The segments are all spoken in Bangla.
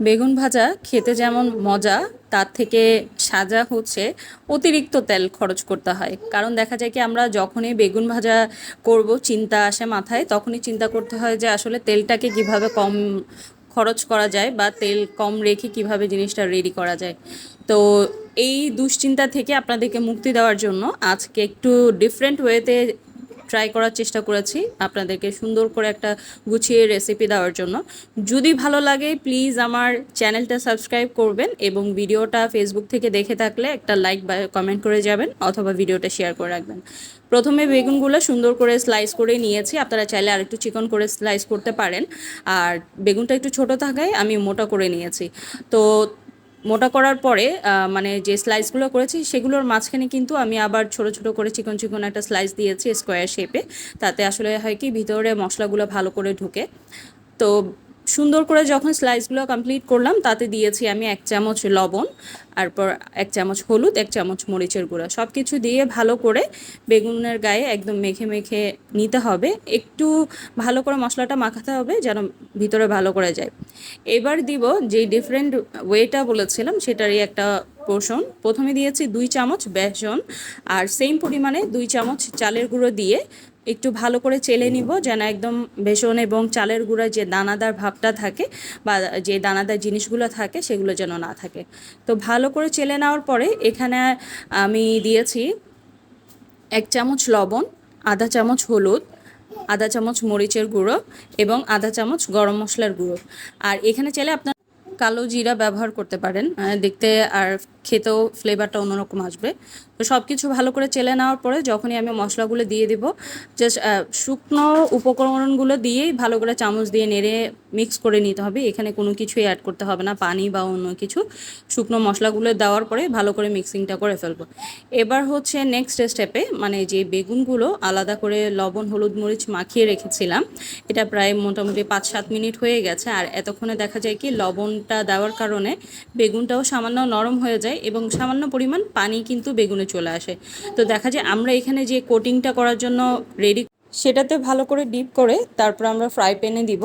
বেগুন ভাজা খেতে যেমন মজা, তার থেকে সাজা হচ্ছে অতিরিক্ত তেল খরচ করতে হয়। কারণ দেখা যায় কি, আমরা যখনই বেগুন ভাজা করব, চিন্তা আসে মাথায়, তখনই চিন্তা করতে হয় যে আসলে তেলটাকে কীভাবে কম খরচ করা যায় বা তেল কম রেখে কীভাবে জিনিসটা রেডি করা যায়। তো এই দুশ্চিন্তা থেকে আপনাদেরকে মুক্তি দেওয়ার জন্য আজকে একটু ডিফারেন্ট ওয়েতে ট্রাই করার চেষ্টা করেছি আপনাদেরকে সুন্দর করে একটা গুছিয়ে রেসিপি দেওয়ার জন্য। যদি ভালো লাগে প্লিজ আমার চ্যানেলটা সাবস্ক্রাইব করবেন এবং ভিডিওটা ফেসবুক থেকে দেখে থাকলে একটা লাইক বা কমেন্ট করে যাবেন অথবা ভিডিওটা শেয়ার করে রাখবেন। প্রথমে বেগুনগুলো সুন্দর করে স্লাইস করে নিয়েছি। আপনারা চাইলে আরেকটু চিকন করে স্লাইস করতে পারেন। আর বেগুনটা একটু ছোট থাকায় আমি মোটা করে নিয়েছি। তো মোটা করার পরে মানে যে স্লাইসগুলো করেছি, সেগুলোর মাঝখানে কিন্তু আমি আবার ছোট ছোট করে চিকন চিকন একটা স্লাইস দিয়েছি স্কোয়ার শেপে তাতে আসলে হয় কি, ভিতরে মশলাগুলো ভালো করে ঢুকে। তো সুন্দর করে যখন স্লাইসগুলো কমপ্লিট করলাম, তাতে দিয়েছি আমি এক চামচ লবণ, তারপর এক চামচ হলুদ, এক চামচ মরিচের গুঁড়া। সব কিছু দিয়ে ভালো করে বেগুনের গায়ে একদম মেখে মেখে নিতে হবে। একটু ভালো করে মশলাটা মাখাতে হবে যেন ভিতরে ভালো করে যায়। এবার দিব যে ডিফারেন্ট ওয়েটা বলেছিলাম, সেটারই একটা পোষণ প্রথমে দিয়েছি দুই চামচ বেসন, আর সেম পরিমাণে দুই চামচ চালের গুঁড়ো দিয়ে একটু ভালো করে চেলে নিব, যেন একদম বেসন এবং চালের গুঁড়া যে দানাদার ভাবটা থাকে বা যে দানাদার জিনিসগুলো থাকে সেগুলো যেন না থাকে। তো ভালো করে চেলে নেওয়ার পরে এখানে আমি দিয়েছি এক চামচ লবণ, আধা চামচ হলুদ, আধা চামচ মরিচের গুঁড়ো এবং আধা চামচ গরম মশলার গুঁড়ো। আর এখানে চাইলে আপনার কালো জিরা ব্যবহার করতে পারেন দেখতে আর খেতেও ফ্লেভারটা অন্যরকম আসবে। তো সব কিছু ভালো করে চেলে নেওয়ার পরে যখনই আমি মশলাগুলো দিয়ে দিব জাস্ট শুকনো উপকরণগুলো দিয়েই ভালো করে চামচ দিয়ে নেড়ে মিক্স করে নিতে হবে। এখানে কোনো কিছুই অ্যাড করতে হবে না, পানি বা অন্য কিছু। শুকনো মশলাগুলো দেওয়ার পরে ভালো করে মিক্সিংটা করে ফেলব। এবার হচ্ছে নেক্সট স্টেপে মানে যে বেগুনগুলো আলাদা করে লবণ, হলুদ, মরিচ মাখিয়ে রেখেছিলাম, এটা প্রায় মোটামুটি পাঁচ সাত মিনিট হয়ে গেছে। আর এতক্ষণে দেখা যায় কি, লবণটা দেওয়ার কারণে বেগুনটাও সামান্য নরম হয়ে যায়। এবং সামান্য পরিমাণ পানি কিন্তু বেগুনে চলে আসে। তো দেখা যায় আমরা এখানে যে কোটিংটা করার জন্য রেডি সেটাতে ভালো করে ডিপ করে তারপর আমরা ফ্রাই প্যানে দিব।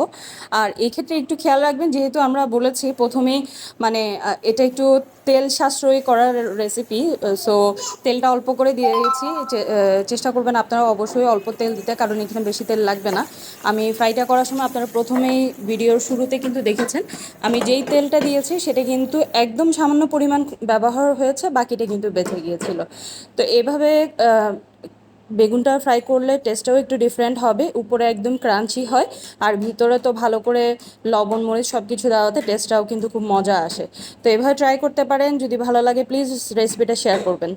আর এক্ষেত্রে একটু খেয়াল রাখবেন, যেহেতু আমরা বলেছি প্রথমেই মানে এটা একটু তেল সাশ্রয়ী করার রেসিপি সো তেলটা অল্প করে দিয়ে দিয়েছি। চেষ্টা করবেন আপনারা অবশ্যই অল্প তেল দিতে, কারণ এখানে বেশি তেল লাগবে না। আমি ফ্রাইটা করার সময় আপনারা প্রথমেই ভিডিওর শুরুতে কিন্তু দেখেছেন, আমি যেই তেলটা দিয়েছি সেটা কিন্তু একদম সামান্য পরিমাণ ব্যবহার হয়েছে, বাকিটা কিন্তু বেঁচে গিয়েছিল। তো এভাবে বেগুনটা ফ্রাই করলে টেস্টটাও একটু ডিফারেন্ট হবে, উপরে একদম ক্রাঞ্চি হয়, আর ভিতরে তো ভালো করে লবণ, মরিচ সব কিছু দেওয়াতে টেস্টটাও কিন্তু খুব মজা আসে। তো এভাবে ট্রাই করতে পারেন, যদি ভালো লাগে প্লিজ রেসিপিটা শেয়ার করবেন।